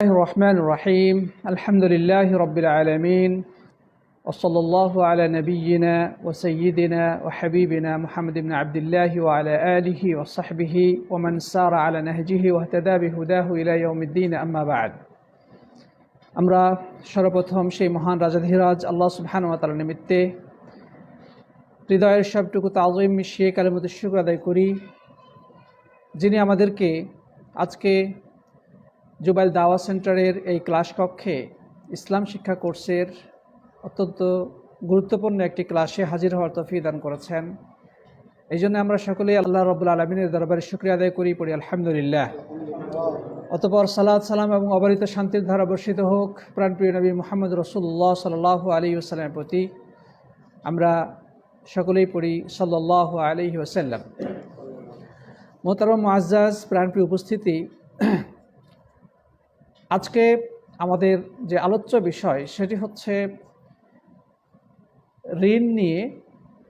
الله الرحمن الرحيم الحمد لله رب العالمين وصلى الله على نبينا وسيدنا وحبيبنا محمد بن عبد الله وعلى آله وصحبه ومن سار على نهجه واهتدى بهداه إلى يوم الدين أما بعد আমরা সর্বপ্রথম সেই মহান রাজাধিরাজ আল্লাহ সুবহান ওয়া তাআলার নিমিত্তে হৃদয়ের সবটুকু তাজিম মিশিয়ে কালেমত শুক্র আদায় করি যিনি আমাদেরকে আজকে জুবাইল দাওয়া সেন্টারের এই ক্লাস কক্ষে ইসলাম শিক্ষা কোর্সের অত্যন্ত গুরুত্বপূর্ণ একটি ক্লাসে হাজির হওয়ার তফি দান করেছেন। এই জন্য আমরা সকলেই আল্লাহ রবুল আলমিনের দরবারে শুক্রিয়া আদায় করি, পড়ি আলহামদুলিল্লাহ। অতপর সালাদ সালাম এবং অবারিত শান্তির ধারা বর্ষিত হোক, প্রাণপ্রিয় নবী মোহাম্মদ রসুল্লাহ সাল্লাহ আলী ওসাল্লামের প্রতি আমরা সকলেই পড়ি সাল্লাহ আলহি ওসাল্লাম মোতারম মুআজ্জাজ, প্রাণপ্রিয় উপস্থিতি আজকে আমাদের যে আলোচ্য বিষয় সেটি হচ্ছে ঋণ নিয়ে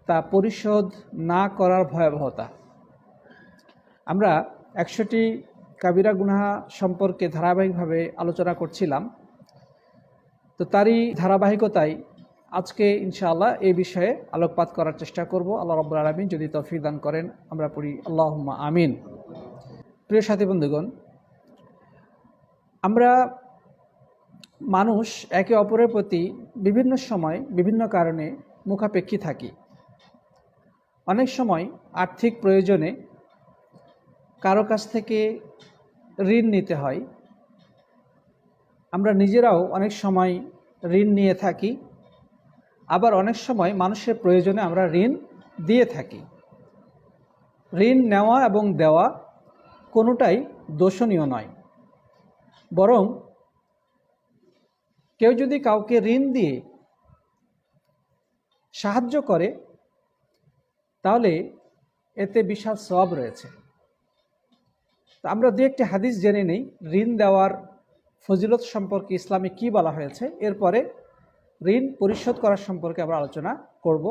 তা পরিশোধ না করার ভয়াবহতা। আমরা একশোটি কাবিরা গুনাহা সম্পর্কে ধারাবাহিকভাবে আলোচনা করছিলাম। তো তারই ধারাবাহিকতায় আজকে ইনশাআল্লাহ এই বিষয়ে আলোকপাত করার চেষ্টা করব। আল্লাহ রব্বুল আলমিন যদি তফিক দান করেন, আমরা পড়ি আল্লাহ আমিন। প্রিয় সাথী বন্ধুগণ আমরা মানুষ একে অপরের প্রতি বিভিন্ন সময়, বিভিন্ন কারণে মুখাপেক্ষী থাকি। অনেক সময় আর্থিক প্রয়োজনে কারও কাছ থেকে ঋণ নিতে হয়। আমরা নিজেরাও অনেক সময় ঋণ নিয়ে থাকি। আবার অনেক সময় মানুষের প্রয়োজনে আমরা ঋণ দিয়ে থাকি। ঋণ নেওয়া এবং দেওয়া কোনোটাই দোষণীয় নয়। বরং কেউ যদি কাউকে ঋণ দিয়ে সাহায্য করে, তাহলে এতে বিশাল সব রয়েছে। তো আমরা দু একটি হাদিস জেনে নেই, ঋণ দেওয়ার ফজিলত সম্পর্কে ইসলামে কি বলা হয়েছে, এরপরে ঋণ পরিশোধ করার সম্পর্কে আমরা আলোচনা করব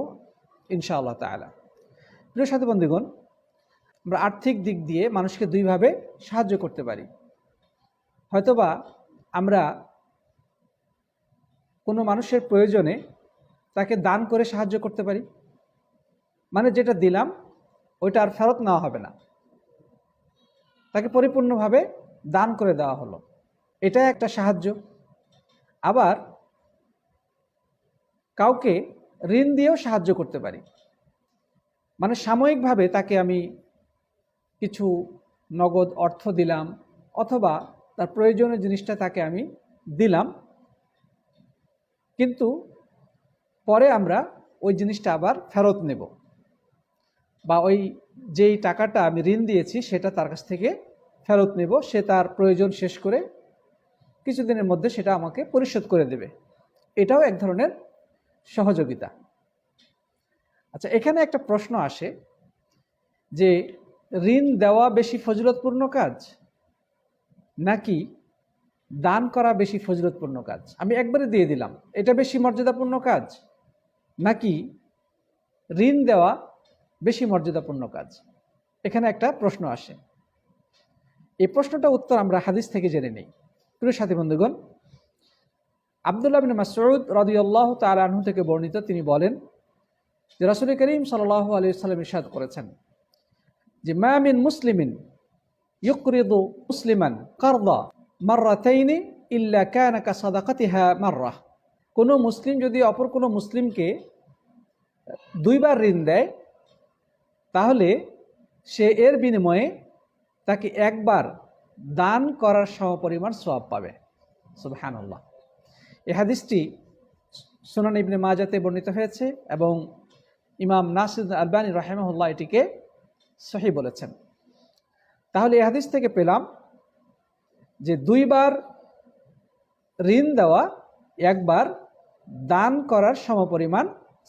ইনশাআল্লাহ তালা প্রিয় সাথী বন্ধুগণ, আমরা আর্থিক দিক দিয়ে মানুষকে দুইভাবে সাহায্য করতে পারি। হয়তোবা আমরা কোনো মানুষের প্রয়োজনে তাকে দান করে সাহায্য করতে পারি। মানে যেটা দিলাম, ওইটা আর ফেরত নেওয়া হবে না। তাকে পরিপূর্ণভাবে দান করে দেওয়া হলো। এটা একটা সাহায্য। আবার কাউকে ঋণ দিয়েও সাহায্য করতে পারি। মানে সাময়িকভাবে তাকে আমি কিছু নগদ অর্থ দিলাম, অথবা তার প্রয়োজনীয় জিনিসটা তাকে আমি দিলাম। কিন্তু পরে আমরা ওই জিনিসটা আবার ফেরত নেব বা ওই যেই টাকাটা আমি ঋণ দিয়েছি সেটা তার কাছ থেকে ফেরত নেব। সে তার প্রয়োজন শেষ করে কিছুদিনের মধ্যে সেটা আমাকে পরিশোধ করে দেবে। এটাও এক ধরনের সহযোগিতা। আচ্ছা এখানে একটা প্রশ্ন আসে যে ঋণ দেওয়া বেশি ফজিলতপূর্ণ কাজ? নাকি দান করা বেশি ফজিলতপূর্ণ কাজ? আমি একবারে দিয়ে দিলাম। এটা বেশি মর্যাদাপূর্ণ কাজ? নাকি ঋণ দেওয়া বেশি মর্যাদাপূর্ণ কাজ? এখানে একটা প্রশ্ন আসে। এই প্রশ্নটা উত্তর আমরা হাদিস থেকে জেনে নেই। প্রিয় সাথী বন্ধুগণ, আবদুল্লাহ বিন মাসউদ রদিউল্লাহ তালাহু থেকে বর্ণিত তিনি বলেন যে রাসুল করিম সাল্লাহ আলী সাল্লাম ইসাদ করেছেন যে মামিন মুসলিমিন ইউকরিদু মুসলিমান কারদা মার্রাতাইনি ইল্লা কানাকা সাদাকাতিহা মাররাহ কোনো মুসলিম যদি অপর কোনো মুসলিমকে দুইবার ঋণ দেয়, তাহলে সে এর বিনিময়ে তাকে একবার দান করার সমপরিমাণ সওয়াব পাবে। সুবহানাল্লাহ। এই হাদিসটি সুনান ইবনে মাজাতে বর্ণিত হয়েছে এবং ইমাম নাসিদ আলবানী রাহেমহুল্লাহ এটিকে সহি বলেছেন। তাহলে এই হাদিস থেকে পেলাম যে দুইবার ঋণ দেওয়া, একবার দান করার সমপরিমাণ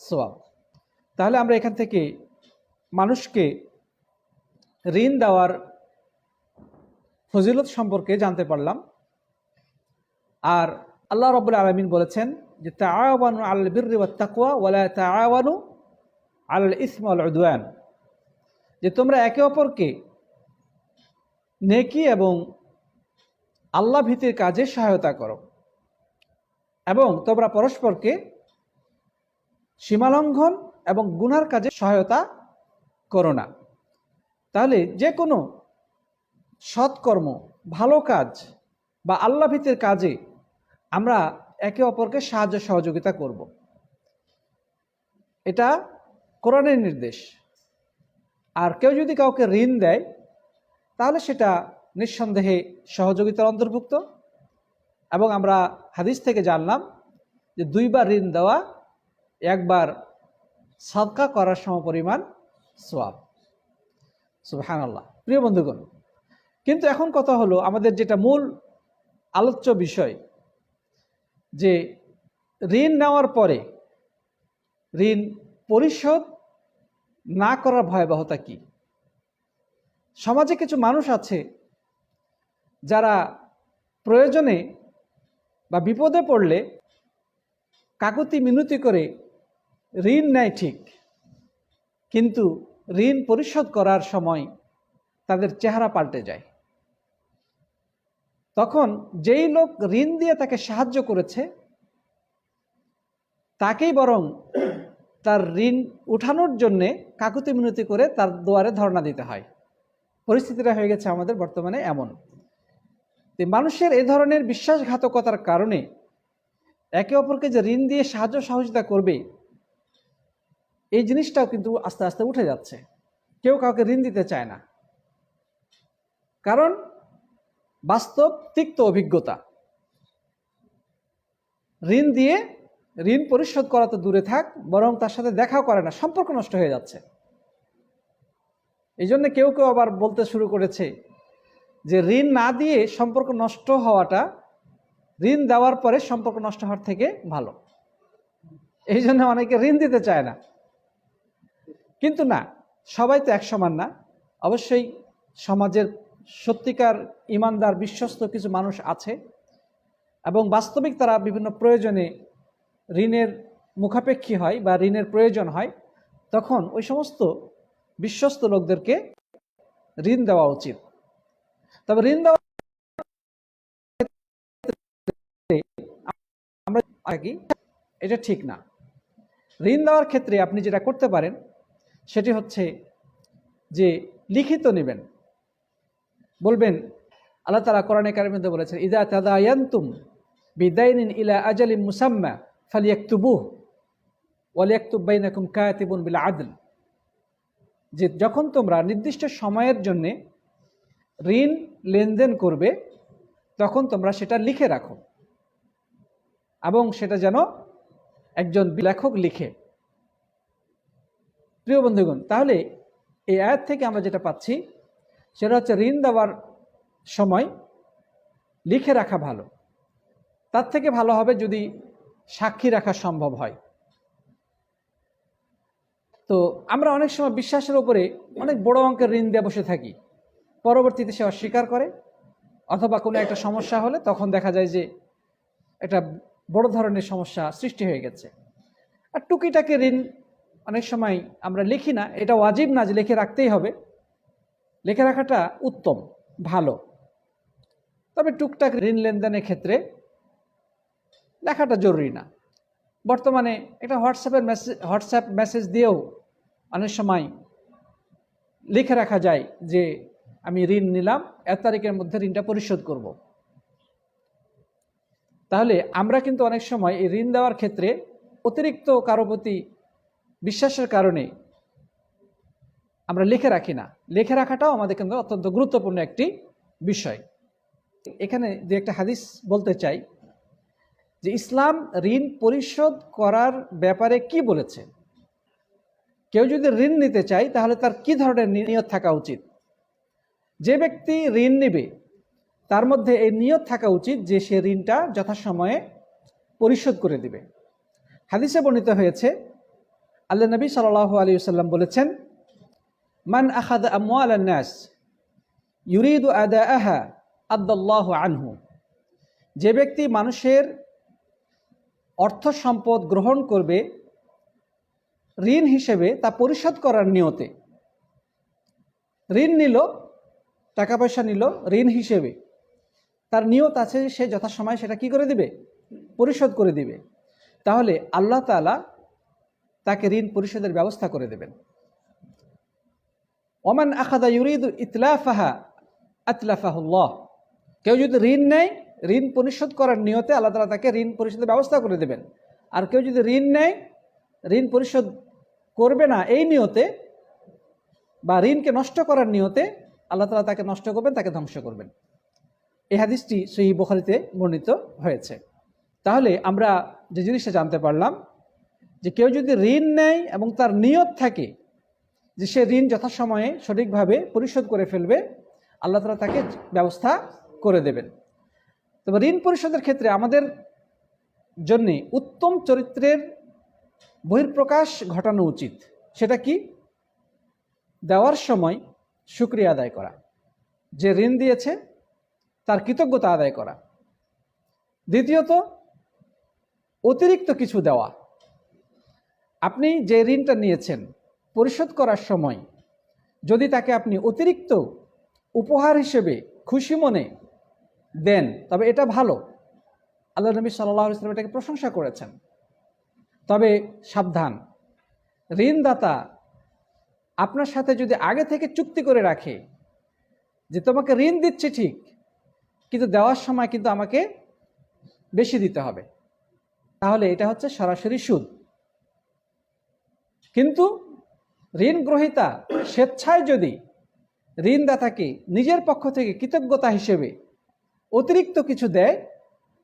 সোয়াব। তাহলে আমরা এখান থেকে মানুষকে ঋণ দেওয়ার ফজিলত সম্পর্কে জানতে পারলাম। আর আল্লাহ রবুল্লা আলমিন বলেছেন যে তা তাওয়ানু আল বিরি তাকুয়া ওয়ালা তাওয়ানু আল ইসম আল উদওয়ান। যে তোমরা একে অপরকে নেকি এবং আল্লাহ ভীতির কাজে সহায়তা করো। এবং তোমরা পরস্পরকে সীমালঙ্ঘন এবং গুনার কাজে সহায়তা করো না। তাহলে যে কোনো সৎকর্ম, ভালো কাজ বা আল্লাহ ভীতির কাজে আমরা একে অপরকে সাহায্য সহযোগিতা করব। এটা কোরআনের নির্দেশ। আর কেউ যদি কাউকে ঋণ দেয় তাহলে সেটা নিঃসন্দেহে সহযোগিতার অন্তর্ভুক্ত। এবং আমরা হাদিস থেকে জানলাম যে দুইবার ঋণ দেওয়া, একবার সাদকা করার সমপরিমাণ সোয়াব সুবহান আল্লাহ প্রিয় বন্ধুগণ, কিন্তু এখন কথা হলো আমাদের যেটা মূল আলোচ্য বিষয়, যে ঋণ নেওয়ার পরে ঋণ পরিশোধ না করার ভয়াবহতা কি? সমাজে কিছু মানুষ আছে যারা প্রয়োজনে বা বিপদে পড়লে কাকুতি মিনতি করে ঋণ নেয় ঠিক, কিন্তু ঋণ পরিশোধ করার সময় তাদের চেহারা পাল্টে যায়। তখন যেই লোক ঋণ দিয়ে তাকে সাহায্য করেছে, তাকেই বরং তার ঋণ উঠানোর জন্যে কাকুতি মিনতি করে তার দুয়ারে ধর্ণা দিতে হয়। পরিস্থিতিটা হয়ে গেছে আমাদের বর্তমানে এমন। মানুষের এ ধরনের বিশ্বাসঘাতকতার কারণে একে অপরকে যে ঋণ দিয়ে সাহায্য সহযোগিতা করবে, এই জিনিসটাও কিন্তু আস্তে আস্তে উঠে যাচ্ছে। কেউ কাউকে ঋণ দিতে চায় না। কারণ বাস্তব তিক্ত অভিজ্ঞতা। ঋণ দিয়ে ঋণ পরিশোধ করা তো দূরে থাক, বরং তার সাথে দেখাও করে না, সম্পর্ক নষ্ট হয়ে যাচ্ছে। এই জন্য কেউ কেউ আবার বলতে শুরু করেছে যে ঋণ না দিয়ে সম্পর্ক নষ্ট হওয়াটা, ঋণ দেওয়ার পরে সম্পর্ক নষ্ট হওয়ার থেকে ভালো। এই জন্য অনেকে ঋণ দিতে চায় না। কিন্তু না, সবাই তো এক সমান না। অবশ্যই সমাজের সত্যিকার ইমানদার, বিশ্বস্ত কিছু মানুষ আছে এবং বাস্তবিক তারা বিভিন্ন প্রয়োজনে ঋণের মুখাপেক্ষী হয় বা ঋণের প্রয়োজন হয়। তখন ওই সমস্ত বিশ্বস্ত লোকদেরকে ঋণ দেওয়া উচিত। তবে ঋণ দেওয়া কি, এটা ঠিক না। ঋণ দেওয়ার ক্ষেত্রে আপনি যেটা করতে পারেন, সেটি হচ্ছে যে লিখিত নেবেন। বলবেন, আল্লাহ তালা কোরআনে কারিমধ্যে বলেছেন, ইদা তাদায়ান্তুম বিদাইনিন ইলা আজালিম মুসাম্মা ফালিয়াকতুবুহ ওয়ালিয়াকতুব বাইনাকুম কায়াতিবুন বিল আদল। যে যখন তোমরা নির্দিষ্ট সময়ের জন্য ঋণ লেনদেন করবে, তখন তোমরা সেটা লিখে রাখো। এবং সেটা যেন একজন লেখক লিখে। প্রিয় বন্ধুগণ, তাহলে এই আয়াত থেকে আমরা যেটা পাচ্ছি, সেটা হচ্ছে ঋণ দেওয়ার সময় লিখে রাখা ভালো। তার থেকে ভালো হবে যদি সাক্ষী রাখা সম্ভব হয় তো আমরা অনেক সময় বিশ্বাসের উপরে অনেক বড় অঙ্কের ঋণ দিয়ে বসে থাকি। পরবর্তীতে সে অস্বীকার করে, অথবা কোনো একটা সমস্যা হলে তখন দেখা যায় যে একটা বড় ধরনের সমস্যা সৃষ্টি হয়ে গেছে। আর টুকিটাকে ঋণ অনেক সময় আমরা লিখি না, এটা ওয়াজিব না যে লিখে রাখতেই হবে। লিখে রাখাটা উত্তম, ভালো। তবে টুকটাক ঋণ লেনদেনের ক্ষেত্রে লেখাটা জরুরি না। বর্তমানে একটা হোয়াটসঅ্যাপের মেসেজ হোয়াটসঅ্যাপ মেসেজ দিয়েও অনেক সময় লিখে রাখা যায় যে আমি ঋণ নিলাম, এক তারিখের মধ্যে ঋণটা পরিশোধ করব। তাহলে আমরা কিন্তু অনেক সময় এই ঋণ দেওয়ার ক্ষেত্রে অতিরিক্ত কারও প্রতি বিশ্বাসের কারণে আমরা লিখে রাখি না। লিখে রাখাটাও আমাদের কিন্তু অত্যন্ত গুরুত্বপূর্ণ একটি বিষয়। এখানে যে একটা হাদিস বলতে চাই যে, ইসলাম ঋণ পরিশোধ করার ব্যাপারে কি বলেছে? কেউ যদি ঋণ নিতে চায়, তাহলে তার কি ধরনের নিয়ত থাকা উচিত? যে ব্যক্তি ঋণ নেবে, তার মধ্যে এই নিয়ত থাকা উচিত যে সে ঋণটা যথাসময়ে পরিশোধ করে দিবে। হাদিসে বর্ণিত হয়েছে, আল্লাহ নবী সাল আলী সাল্লাম বলেছেন, মান আখাদ নাস, ইউরিদু আদা আহা আদাল্লাহ আনহু। যে ব্যক্তি মানুষের অর্থ সম্পদ গ্রহণ করবে ঋণ হিসেবে তা পরিশোধ করার নিয়তে। ঋণ নিল টাকা পয়সা নিল ঋণ হিসেবে। তার নিয়ত আছে সে যথাসময়ে সেটা কি করে দিবে? পরিশোধ করে দিবে। তাহলে আল্লাহ তাআলা তাকে ঋণ পরিশোধের ব্যবস্থা করে দেবেন। ওমান আখাদা ইউরিদু ইতলাফাহা আতলাফাহুল্লাহ। কেউ যদি ঋণ নেয়, ঋণ পরিশোধ করার নিয়তে আল্লাহ তালা তাকে ঋণ পরিশোধের ব্যবস্থা করে দেবেন। আর কেউ যদি ঋণ নেয়, ঋণ পরিশোধ করবে না এই নিয়তে বা ঋণকে নষ্ট করার নিয়তে আল্লাহ তালা তাকে নষ্ট করবেন, তাকে ধ্বংস করবেন। এই হাদিসটি সেই বখারিতে বর্ণিত হয়েছে। তাহলে আমরা যে জিনিসটা জানতে পারলাম যে কেউ যদি ঋণ নেয় এবং তার নিয়ত থাকে যে সে ঋণ যথাসময়ে সঠিকভাবে পরিশোধ করে ফেলবে, আল্লাহ তালা তাকে ব্যবস্থা করে দেবেন। তবে ঋণ পরিশোধের ক্ষেত্রে আমাদের জন্যে উত্তম চরিত্রের বহির্প্রকাশ ঘটানো উচিত। সেটা কি? দেওয়ার সময় সুক্রিয়া আদায় করা। যে ঋণ দিয়েছে, তার কৃতজ্ঞতা আদায় করা। দ্বিতীয়ত, অতিরিক্ত কিছু দেওয়া। আপনি যে ঋণটা নিয়েছেন, পরিশোধ করার সময় যদি তাকে আপনি অতিরিক্ত উপহার হিসেবে খুশি মনে দেন, তবে এটা ভালো। আল্লাহ নবী সাল্লাহ ইসলাম এটাকে প্রশংসা করেছেন। তবে সাবধান। ঋণদাতা আপনার সাথে যদি আগে থেকে চুক্তি করে রাখে যে তোমাকে ঋণ দিচ্ছি ঠিক, কিন্তু দেওয়ার সময় কিন্তু আমাকে বেশি দিতে হবে, তাহলে এটা হচ্ছে সরাসরি সুদ। কিন্তু ঋণ গ্রহীতা স্বেচ্ছায় যদি ঋণদাতাকে নিজের পক্ষ থেকে কৃতজ্ঞতা হিসেবে অতিরিক্ত কিছু দেয়,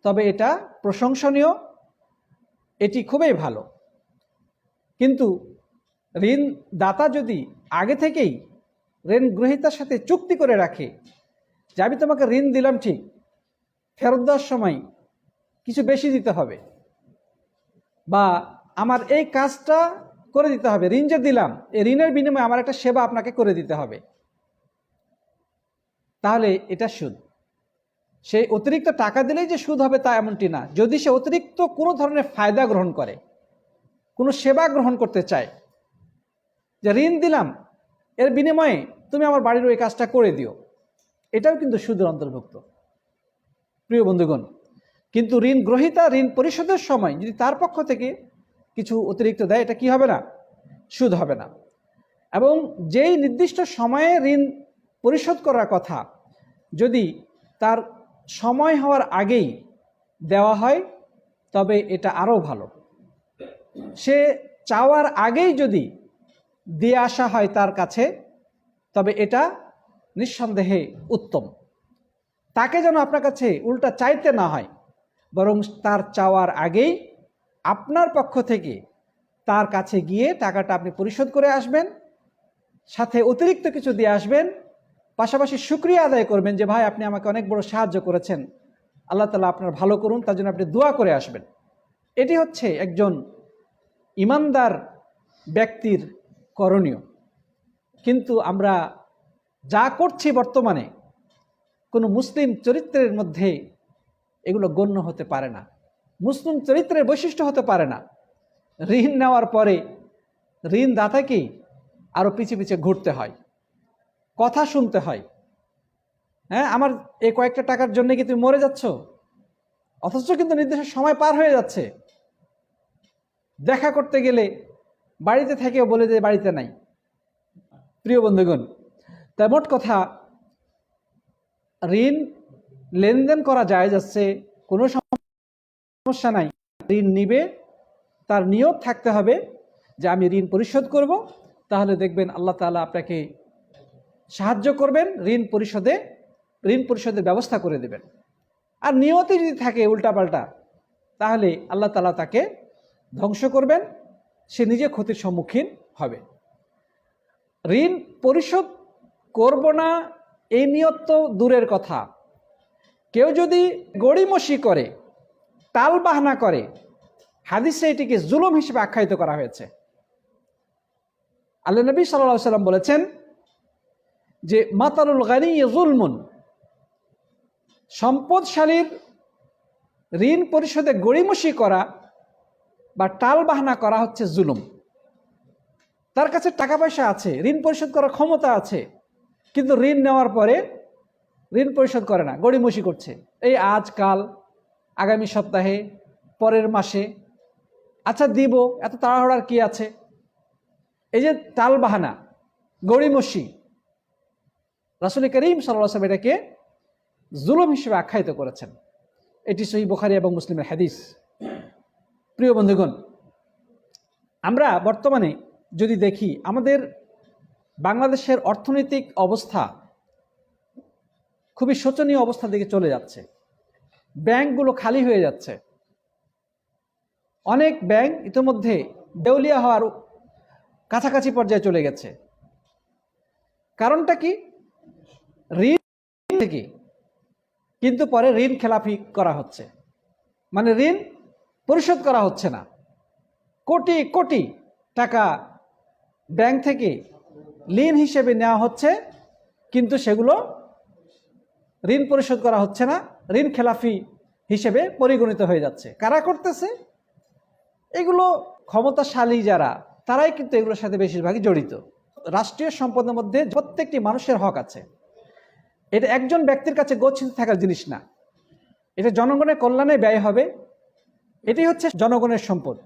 তবে এটা প্রশংসনীয় এটি খুবই ভালো। কিন্তু ঋণ দাতা যদি আগে থেকেই ঋণ গ্রহীতার সাথে চুক্তি করে রাখে, যে আমি তোমাকে ঋণ দিলাম ঠিক, ফেরত দেওয়ার সময় কিছু বেশি দিতে হবে, বা আমার এই কাজটা করে দিতে হবে, ঋণ যে দিলাম, এই ঋণের বিনিময়ে আমার একটা সেবা আপনাকে করে দিতে হবে, তাহলে এটা সুদ। সে অতিরিক্ত টাকা দিলেই যে সুদ হবে তা এমনটি না। যদি সে অতিরিক্ত কোনো ধরনের ফায়দা গ্রহণ করে, কোনো সেবা গ্রহণ করতে চায়, যে ঋণ দিলাম, এর বিনিময়ে তুমি আমার বাড়ির ওই কাজটা করে দিও, এটাও কিন্তু সুদের অন্তর্ভুক্ত। প্রিয় বন্ধুগণ, কিন্তু ঋণ গ্রহীতা, ঋণ পরিশোধের সময় যদি তার পক্ষ থেকে কিছু অতিরিক্ত দেয়, এটা কি হবে না? সুদ হবে না। এবং যেই নির্দিষ্ট সময়ে ঋণ পরিশোধ করার কথা যদি তার সময় হওয়ার আগেই দেওয়া হয়, তবে এটা আরও ভালো। সে চাওয়ার আগেই যদি দিয়ে আসা হয় তার কাছে, তবে এটা নিঃসন্দেহে উত্তম। তাকে যেন আপনার কাছে উল্টা চাইতে না হয়, বরং তার চাওয়ার আগেই আপনার পক্ষ থেকে তার কাছে গিয়ে টাকাটা আপনি পরিশোধ করে আসবেন, সাথে অতিরিক্ত কিছু দিয়ে আসবেন পাশাপাশি সুক্রিয়া আদায় করবেন যে, ভাই, আপনি আমাকে অনেক বড় সাহায্য করেছেন। আল্লাহ তালা আপনার ভালো করুন, তার জন্য আপনি দোয়া করে আসবেন। এটি হচ্ছে একজন ইমানদার ব্যক্তির করণীয়। কিন্তু আমরা যা করছি বর্তমানে, কোনো মুসলিম চরিত্রের মধ্যে এগুলো গণ্য হতে পারে না। মুসলিম চরিত্রের বৈশিষ্ট্য হতে পারে না। ঋণ নেওয়ার পরে ঋণ দাতাকেই আরও পিছে পিছে ঘুরতে হয়। কথা শুনতে হয়। হ্যাঁ আমার এই কয়েকটা টাকার জন্য কি তুমি মরে যাচ্ছ? অথচ কিন্তু নির্দিষ্ট সময় পার হয়ে যাচ্ছে। দেখা করতে গেলে বাড়িতে থেকেও বলে যে বাড়িতে নাই। প্রিয় বন্ধুগণ, তাই মোট কথা, ঋণ লেনদেন করা যায় যাচ্ছে কোনো সমস্যা নাই। ঋণ নিবে, তার নিয়ত থাকতে হবে যে আমি ঋণ পরিশোধ করব। তাহলে দেখবেন আল্লাহ তালা আপনাকে সাহায্য করবেন, ঋণ পরিশোধে, ঋণ পরিশোধের ব্যবস্থা করে দেবেন। আর নিয়তি যদি থাকে উল্টাপাল্টা, তাহলে আল্লাহ তালা তাকে ধ্বংস করবেন, সে নিজে ক্ষতির সম্মুখীন হবে। ঋণ পরিশোধ করব না, এই নিয়ত তো দূরের কথা। কেউ যদি গড়িমসি করে টাল বাহানা করে, হাদিসে এটিকে জুলুম হিসেবে আখ্যায়িত করা হয়েছে। আল্লাহ নবী সাল্লাহ সাল্লাম বলেছেন যে মাতারুল গানি জুলমুন সম্পদশালীর ঋণ পরিশোধে গড়িমসি করা বা টাল বাহানা করা হচ্ছে জুলুম। তার কাছে টাকা পয়সা আছে, ঋণ পরিশোধ করার ক্ষমতা আছে, কিন্তু ঋণ নেওয়ার পরে ঋণ পরিশোধ করে না, গড়িমসি করছে। এই আজ কাল আগামী সপ্তাহে, পরের মাসে আচ্ছা দিব, এত তাড়াহুড়ার কি আছে? এই যে টাল বাহানা গড়িমসি রাসুল করিম সাল্লাম এটাকে জুলুম হিসেবে আখ্যায়িত করেছেন। এটি সহি বুখারি এবং মুসলিমের হাদিস। প্রিয় বন্ধুগণ, আমরা বর্তমানে যদি দেখি, আমাদের বাংলাদেশের অর্থনৈতিক অবস্থা খুবই শোচনীয় অবস্থার দিকে চলে যাচ্ছে। ব্যাংকগুলো খালি হয়ে যাচ্ছে। অনেক ব্যাংক ইতিমধ্যে দেউলিয়া হওয়ার কাছাকাছি পর্যায়ে চলে গেছে। কারণটা কি? ঋণ থেকে কিন্তু পরে ঋণ খেলাপি করা হচ্ছে। মানে ঋণ পরিশোধ করা হচ্ছে না। কোটি কোটি টাকা ব্যাংক থেকে ঋণ হিসেবে নেওয়া হচ্ছে, কিন্তু সেগুলো ঋণ পরিশোধ করা হচ্ছে না। ঋণ খেলাফি হিসেবে পরিগণিত হয়ে যাচ্ছে। কারা করতেছে? এগুলো ক্ষমতাশালী যারা, তারাই কিন্তু এগুলোর সাথে বেশিরভাগই জড়িত। রাষ্ট্রীয় সম্পদের মধ্যে প্রত্যেকটি মানুষের হক আছে। এটা একজন ব্যক্তির কাছে গচ্ছিত থাকার জিনিস না। এটা জনগণের কল্যাণে ব্যয় হবে। এটাই হচ্ছে জনগণের সম্পদ।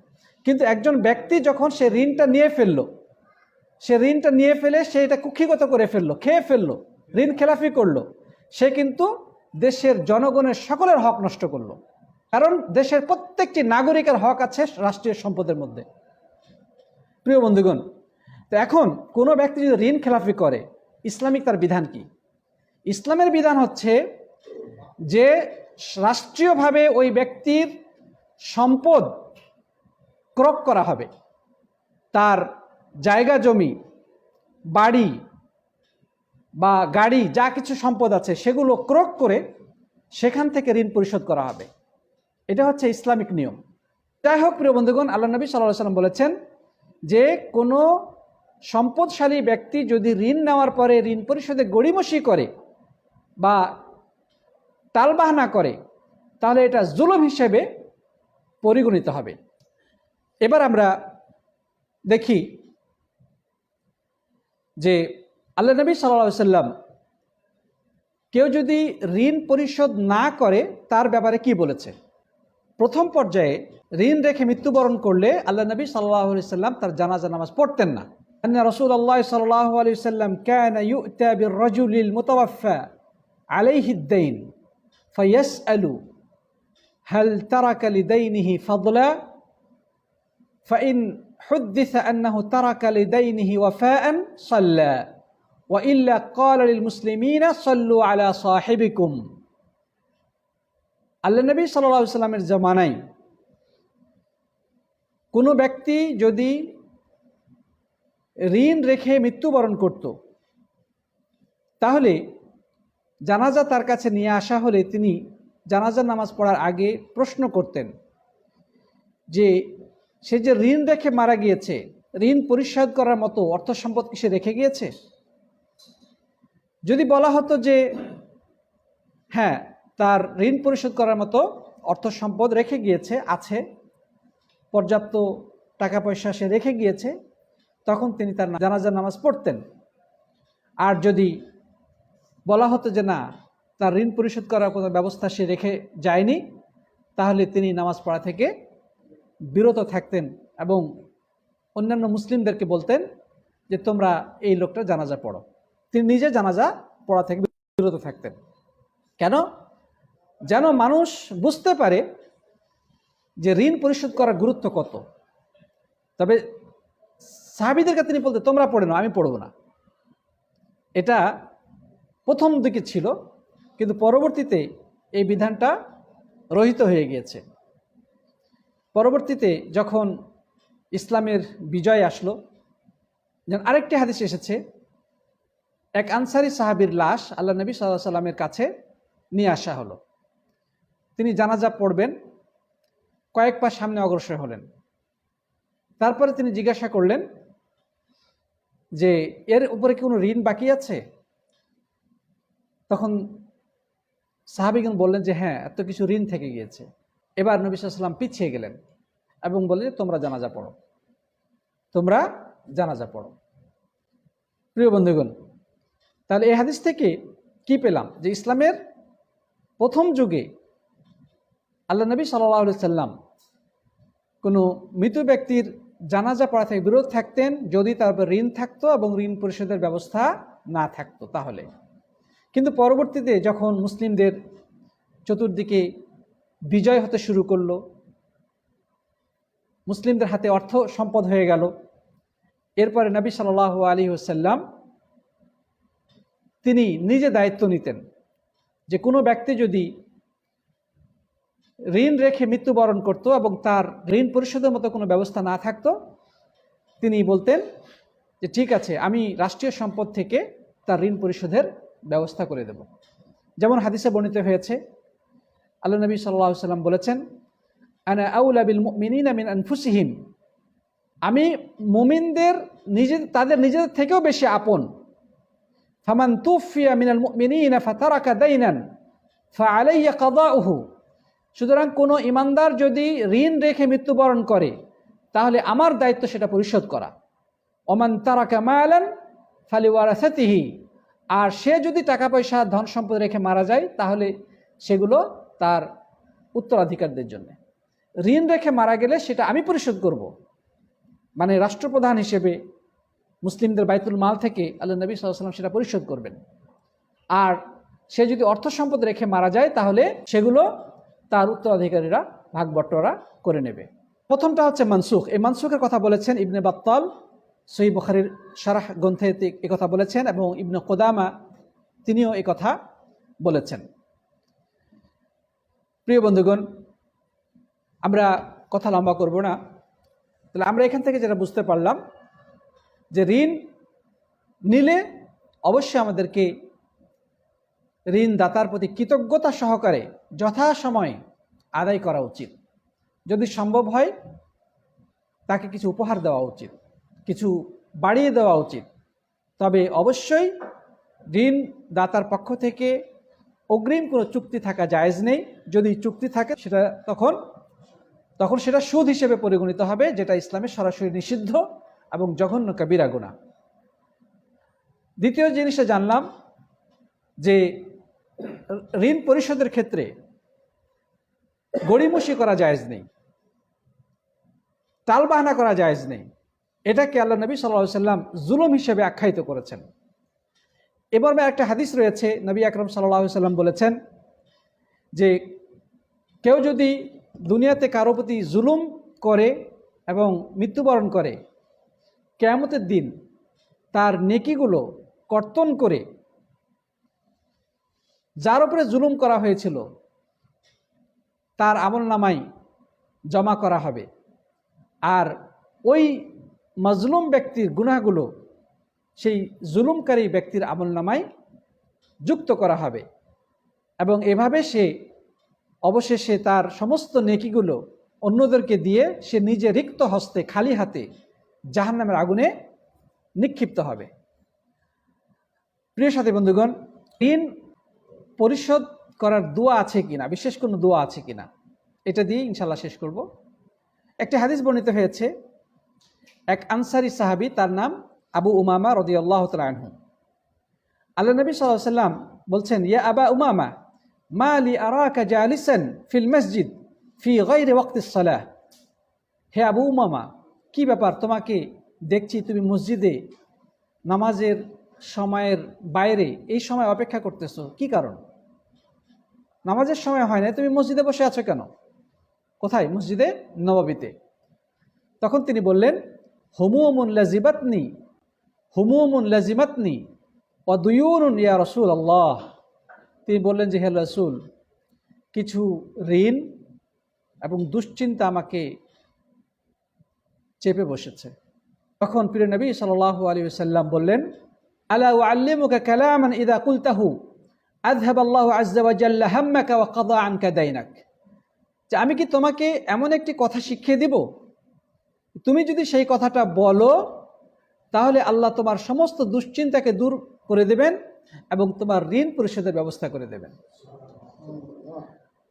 কিন্তু একজন ব্যক্তি যখন সে ঋণটা নিয়ে ফেলল, সে ঋণটা নিয়ে ফেলে সে এটা কুক্ষিগত করে ফেলল, খেয়ে ফেলল, ঋণ খেলাফি করল, সে কিন্তু দেশের জনগণের সকলের হক নষ্ট করল। কারণ দেশের প্রত্যেকটি নাগরিকের হক আছে রাষ্ট্রীয় সম্পদের মধ্যে। প্রিয় বন্ধুগণ, তো এখন কোনো ব্যক্তি যদি ঋণ খেলাফি করে, ইসলামিক তার বিধান কি? ইসলামের বিধান হচ্ছে যে রাষ্ট্রীয়ভাবে ওই ব্যক্তির সম্পদ ক্রক করা হবে। তার জায়গা, জমি, বাড়ি বা গাড়ি, যা কিছু সম্পদ আছে, সেগুলো ক্রক করে সেখান থেকে ঋণ পরিশোধ করা হবে। এটা হচ্ছে ইসলামিক নিয়ম। যাই হোক, প্রিয় বন্ধুগণ, আল্লাহ নবী সাল্লাহ সাল্লাম বলেছেন যে কোনো সম্পদশালী ব্যক্তি যদি ঋণ নেওয়ার পরে ঋণ পরিশোধে গড়িমসি করে বা টালবাহানা করে, তাহলে এটা জুলুম হিসেবে পরিগণিত হবে। এবার আমরা দেখি যে আল্লাহ নবী সাল্লা সাল্লাম কেউ যদি ঋণ পরিশোধ না করে, তার ব্যাপারে কি বলেছে? প্রথম পর্যায়ে ঋণ রেখে মৃত্যুবরণ করলে আল্লাহ নবী সাল্লাহ আলি সাল্লাম তার জানাজা নামাজ পড়তেন না। রসুল আল্লাহ সাল্লাহ আলু সাল্লাম ক্যান ইউ রজুলিল মোতাবাফা بالرجل المتوفى عليه الدين فيسأل هل ترك لدينه فضلا فإن حدث أنه ترك لدينه وفاء صلى وإلا قال للمسلمين صلوا على صاحبكم আল্লাহ নবী সাল্লাহ সাল্লামের জামানায় কোনো ব্যক্তি যদি ঋণ রেখে মৃত্যুবরণ করত তাহলে জানাজা তার কাছে নিয়ে আসা হলে তিনি জানাজার নামাজ পড়ার আগে প্রশ্ন করতেন যে, সে যে ঋণ রেখে মারা গিয়েছে, ঋণ পরিশোধ করার মতো অর্থ সম্পদ কি সে রেখে গিয়েছে? যদি বলা হতো যে হ্যাঁ তার ঋণ পরিশোধ করার মতো অর্থ সম্পদ রেখে গিয়েছে, আছে, পর্যাপ্ত টাকা পয়সা সে রেখে গিয়েছে, তখন তিনি তার জানাজার নামাজ পড়তেন। আর যদি বলা হতো যে না, তার ঋণ পরিশোধ করার কোনো ব্যবস্থা সে রেখে যায়নি, তাহলে তিনি নামাজ পড়া থেকে বিরত থাকতেন এবং অন্যান্য মুসলিমদেরকে বলতেন যে, তোমরা এই লোকটা জানাজা পড়ো। তিনি নিজে জানাজা পড়া থেকে বিরত থাকতেন। কেন? যেন মানুষ বুঝতে পারে যে ঋণ পরিশোধ করার গুরুত্ব কত। তবে সাহাবিদেরকে তিনি বলতে তোমরা পড়ে নাও, আমি পড়ব না। এটা প্রথম দিকে ছিল, কিন্তু পরবর্তীতে এই বিধানটা রহিত হয়ে গিয়েছে। পরবর্তীতে যখন ইসলামের বিজয় আসলো যেমন আরেকটি হাদিস এসেছে, এক আনসারি সাহাবির লাশ আল্লাহ নবী সাল্লাহ সাল্লামের কাছে নিয়ে আসা হলো। তিনি জানাজা পড়বেন, কয়েক পা সামনে অগ্রসর হলেন। তারপরে তিনি জিজ্ঞাসা করলেন যে, এর উপরে কি কোনো ঋণ বাকি আছে? তখন সাহাবিগণ বললেন যে হ্যাঁ এত কিছু ঋণ থেকে গিয়েছে। এবার নবী সাল্লাম পিছিয়ে গেলেন এবং বললেন তোমরা জানাজা পড়ো। তোমরা জানাজা পড়ো। প্রিয় বন্ধুগণ, তাহলে এই হাদিস থেকে কি কি পেলাম? যে ইসলামের প্রথম যুগে আল্লাহ নবী সাল্লাহ সাল্লাম কোনো মৃত ব্যক্তির জানাজা পড়া থেকে বিরোধ থাকতেন যদি তার উপর ঋণ থাকতো এবং ঋণ পরিশোধের ব্যবস্থা না থাকতো তাহলে। কিন্তু পরবর্তীতে যখন মুসলিমদের চতুর্দিকে বিজয় হতে শুরু করল, মুসলিমদের হাতে অর্থ সম্পদ হয়ে গেল। এরপরে নবী সাল আলী ওসাল্লাম তিনি নিজে দায়িত্ব নিতেন যে কোনো ব্যক্তি যদি ঋণ রেখে মৃত্যুবরণ করত এবং তার ঋণ পরিশোধের মতো কোনো ব্যবস্থা না থাকতো, তিনি বলতেন যে, ঠিক আছে, আমি রাষ্ট্রীয় সম্পদ থেকে তার ঋণ পরিশোধের ব্যবস্থা করে দেব। যেমন হাদিসে বর্ণিত হয়েছে, আল্লাহ নবী সাল্লাহ সাল্লাম বলেছেন, আনা আউলা বিল মিনিনা মিন আনফুসিহিম। আমি মুমিনদের নিজে তাদের নিজেদের থেকেও বেশি আপন। ফামান তুফিয়া মিনাল মুমিনিনা ফাতারাকা দাইনান ফাআলাইয়া কাদাউহু। সুতরাং কোনো ইমানদার যদি ঋণ রেখে মৃত্যুবরণ করে, তাহলে আমার দায়িত্ব সেটা পরিশোধ করা। ওমান তারাকা মায়ালান ফালিওয়ারাসাতিহি। আর সে যদি টাকা পয়সা ধন সম্পদ রেখে মারা যায়, তাহলে সেগুলো তার উত্তরাধিকারদের জন্য। ঋণ রেখে মারা গেলে সেটা আমি পরিশোধ করব। মানে রাষ্ট্রপ্রধান হিসেবে মুসলিমদের বাইতুল মাল থেকে আল্লাহ নবী সাল্লাম সেটা পরিশোধ করবেন। আর সে যদি অর্থ সম্পদ রেখে মারা যায়, তাহলে সেগুলো তার উত্তরাধিকারীরা ভাগ বট্টরা করে নেবে। প্রথমটা হচ্ছে মানসুখ। এই মানসুখের কথা বলেছেন ইবনে বাত্তাল। সহি বখারির সারাহ গ্রন্থে কথা বলেছেন এবং ইবনে কোদামা তিনিও কথা বলেছেন। প্রিয় বন্ধুগণ, আমরা কথা লম্বা করব না। তাহলে আমরা এখান থেকে যেটা বুঝতে পারলাম যে ঋণ নিলে অবশ্যই আমাদেরকে ঋণদাতার প্রতি কৃতজ্ঞতা সহকারে যথাসময়ে আদায় করা উচিত। যদি সম্ভব হয়, তাকে কিছু উপহার দেওয়া উচিত। কিছু বাড়িয়ে দেওয়া উচিত। তবে অবশ্যই ঋণ দাতার পক্ষ থেকে অগ্রিম কোনো চুক্তি থাকা জায়েজ নেই। যদি চুক্তি থাকে, সেটা তখন তখন সেটা সুদ হিসেবে পরিগণিত হবে, যেটা ইসলামে সরাসরি নিষিদ্ধ এবং জঘন্য কাবিরা গুণা। দ্বিতীয় জিনিসটা জানলাম যে ঋণ পরিশোধের ক্ষেত্রে গড়িমসি করা জায়েজ নেই। টালবাহানা করা জায়েজ নেই। এটাকে আল্লাহ নবী সাল্লাহ সাল্লাম জুলুম হিসেবে আখ্যায়িত করেছেন। এবার একটা হাদিস রয়েছে, নবী আকরম সাল্লাহ সাল্লাম বলেছেন যে, কেউ যদি দুনিয়াতে কারও প্রতি জুলুম করে এবং মৃত্যুবরণ করে, কেয়ামতের দিন তার নেকিগুলো কর্তন করে যার উপরে জুলুম করা হয়েছিল, তার আমল নামাই জমা করা হবে। আর ওই মজলুম ব্যক্তির গুনাহগুলো সেই জুলুমকারী ব্যক্তির আমল নামায় যুক্ত করা হবে এবং এভাবে সে অবশেষে তার সমস্ত নেকিগুলো অন্যদেরকে দিয়ে সে নিজে রিক্ত হস্তে খালি হাতে জাহান নামের আগুনে নিক্ষিপ্ত হবে। প্রিয় সাথী বন্ধুগণ, ঋণ পরিশোধ করার দোয়া আছে কিনা, বিশেষ কোনো দোয়া আছে কিনা, এটা দিয়ে ইনশাল্লাহ শেষ করব। একটি হাদিস বর্ণিত হয়েছে এক আনসারি সাহাবি তার নাম আবু উমামা রদি আল্লাহ আল্লাহ নবী সাল্লাম বলছেন, ইয়া আবা উমামা, মা আলি আরাকা জালিসান ফিল মসজিদ ফি গৈরে ওয়াক্তিসালাহ হে আবু উমামা, কি ব্যাপার? তোমাকে দেখছি তুমি মসজিদে নামাজের সময়ের বাইরে এই সময় অপেক্ষা করতেছো, কি কারণ? নামাজের সময় হয় না, তুমি মসজিদে বসে আছো কেন? কোথায়? মসজিদে নবাবিতে। তখন তিনি বললেন হুমুমুন লাজিবাতনি, হুমুমুন লাজিমাতনি অদুয়ুন ইয়া রসুল আল্লাহ তিনি বললেন যে, হে রসুল, কিছু ঋণ এবং দুশ্চিন্তা আমাকে চেপে বসেছে। তখন প্রিয় নবী সাল আলী সাল্লাম বললেন, আলা আল্লিমুকা কালামান ইদা কুলতাহু? আজহাব আল্লাহ আজ্জাওয়াজাল্লা হাম্মাকা ওয়া কাদা আনকা দাইনাক? যে, আমি কি তোমাকে এমন একটি কথা শিখিয়ে দিব তুমি যদি সেই কথাটা বলো, তাহলে আল্লাহ তোমার সমস্ত দুশ্চিন্তাকে দূর করে দেবেন এবং তোমার ঋণ পরিশোধের ব্যবস্থা করে দেবেন।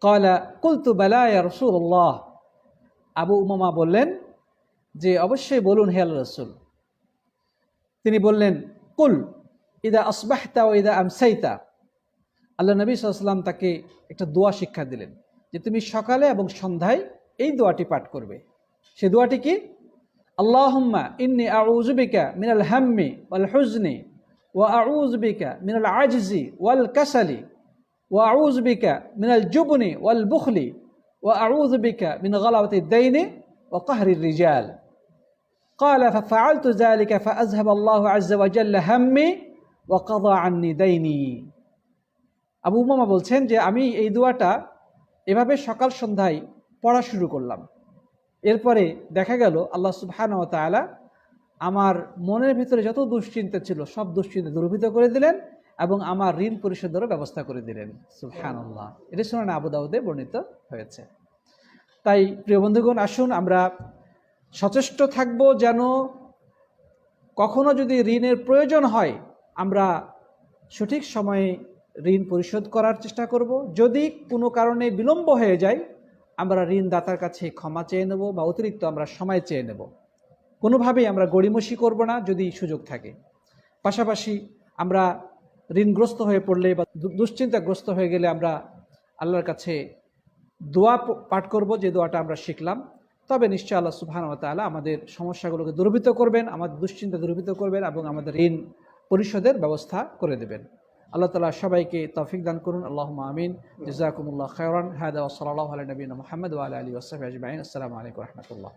কয়লা কুলতু বেলায় রসুল্লাহ আবু উমামা বললেন যে, অবশ্যই বলুন হে আল্লাহ রসুল। তিনি বললেন, কুল, ইদা আসবাহতা ও ইদা আমসাইতা। আল্লাহ নবী সাল্লাম তাকে একটা দোয়া শিক্ষা দিলেন যে, তুমি সকালে এবং সন্ধ্যায় এই দোয়াটি পাঠ করবে। সে দোয়াটি কি আল্লাহুম্মা ইন্নি আউযুবিকা মিনাল হাম্মি ওয়াল হুজনি ওয়া আউযুবিকা মিনাল আজজি ওয়াল কাসালি ওয়া আউযুবিকা মিনাল জুবনি ওয়াল বুখলি ওয়া আউযুবিকা মিন গলাবাতি দাইনি ওয়া কাহরির রিজাল قال ففعلت ذلك فأذهب الله عز وجل همي وقضى عني ديني আবু উমামা বলছেন যে আমি এই দোয়াটা এভাবে সকাল সন্ধ্যায় পড়া শুরু করলাম এরপরে দেখা গেল আল্লাহ সুবহান ও তাআলা আমার মনের ভিতরে যত দুশ্চিন্তা ছিল, সব দুশ্চিন্তা দূরীভূত করে দিলেন এবং আমার ঋণ পরিশোধেরও ব্যবস্থা করে দিলেন। সুবহান আল্লাহ এটি শুনে আবু দাউদে বর্ণিত হয়েছে। তাই প্রিয় বন্ধুগণ, আসুন আমরা সচেষ্ট থাকব যেন কখনো যদি ঋণের প্রয়োজন হয়, আমরা সঠিক সময়ে ঋণ পরিশোধ করার চেষ্টা করব। যদি কোনো কারণে বিলম্ব হয়ে যায় আমরা ঋণদাতার কাছে ক্ষমা চেয়ে নেব বা অতিরিক্ত আমরা সময় চেয়ে নেব। কোনোভাবেই আমরা গড়িমসি করব না যদি সুযোগ থাকে। পাশাপাশি আমরা ঋণগ্রস্ত হয়ে পড়লে বা দুশ্চিন্তাগ্রস্ত হয়ে গেলে আমরা আল্লাহর কাছে দোয়া পাঠ করব যে দোয়াটা আমরা শিখলাম। তবে নিশ্চয় আল্লাহ সুবহান ওয়া আমাদের সমস্যাগুলোকে দূরীভূত করবেন, আমাদের দুশ্চিন্তা দূরীভূত করবেন এবং আমাদের ঋণ পরিশোধের ব্যবস্থা করে দেবেন। আল্লাহ তালা সবাইকে তৌফিক দান করুন। আল্লাহ আমিন। জাজাকুমুল্লাহ খায়রান। হাদা ওয়া সাল্লাল্লাহু আলা নবিয়িনা মুহাম্মদ ওয়া আলা আলিহি ওয়া সাহবিহি আজমাইন। আসসালামু আলাইকুম ওয়া রাহমাতুল্লাহ।